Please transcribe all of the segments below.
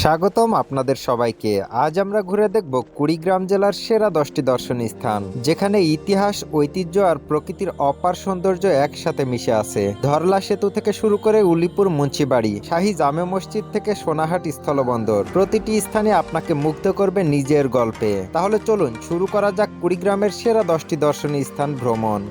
স্বাগতম আপনাদের সবাইকে। আজ আমরা ঘুরে দেখব কুড়িগ্রাম জেলার সেরা দশটি দর্শনীয় স্থান, যেখানে ইতিহাস, ঐতিহ্য আর প্রকৃতির অপার সৌন্দর্য একসাথে মিশে আছে। ধরলা সেতু থেকে শুরু করে উলিপুর মুন্সিবাড়ি, শাহী জামে মসজিদ থেকে সোনাহাট স্থলবন্দর, প্রতিটি স্থানে আপনাকে মুগ্ধ করবে নিজের গল্পে। তাহলে চলুন শুরু করা যাক কুড়িগ্রামের সেরা দশটি দর্শনীয় স্থান ভ্রমণ।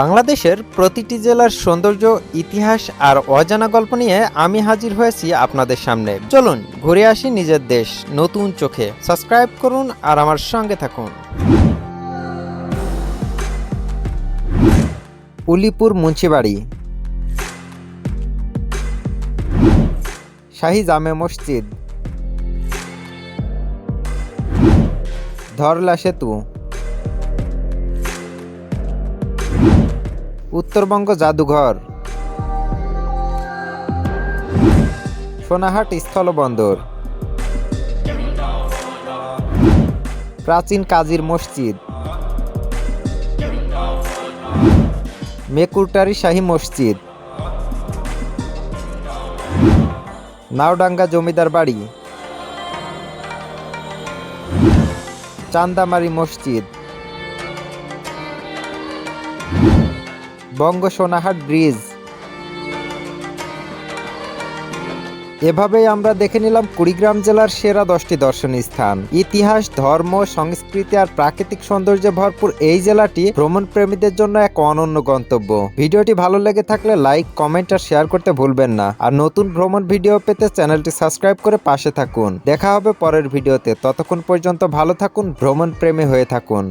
বাংলাদেশের প্রতিটি জেলার সৌন্দর্য, ইতিহাস আর অজানা গল্প নিয়ে আমি হাজির হয়েছি আপনাদের সামনে। চলুন, ঘুরে আসি নিজের দেশ, নতুন চোখে। সাবস্ক্রাইব করুন আর আমার সঙ্গে থাকুন। উলিপুর মুন্সিবাড়ি। শাহী জামে মসজিদ। ধরলা সেতু। উত্তরবঙ্গ জাদুঘর। সোনাহাট স্থলবন্দর। প্রাচীন কাজীর মসজিদ। মেকুরটারি শাহী মসজিদ। নাওডাঙ্গা জমিদার বাড়ি। চান্দামারি মসজিদ। বঙ্গ সোনাহাট ব্রিজ। এভাবেই আমরা দেখে নিলাম কুড়িগ্রাম জেলার সেরা দশটি দর্শনীয় স্থান। ইতিহাস, ধর্ম, সংস্কৃতি আর প্রাকৃতিক সৌন্দর্যে ভরপুর এই জেলাটি ভ্রমণ প্রেমীদের জন্য এক অনন্য গন্তব্য। ভিডিওটি ভালো লেগে থাকলে লাইক, কমেন্ট আর শেয়ার করতে ভুলবেন না। আর নতুন ভ্রমণ ভিডিও পেতে চ্যানেলটি সাবস্ক্রাইব করে পাশে থাকুন। দেখা হবে পরের ভিডিওতে। ততক্ষণ পর্যন্ত ভালো থাকুন ভ্রমণ প্রেমী হয়ে থাকুন।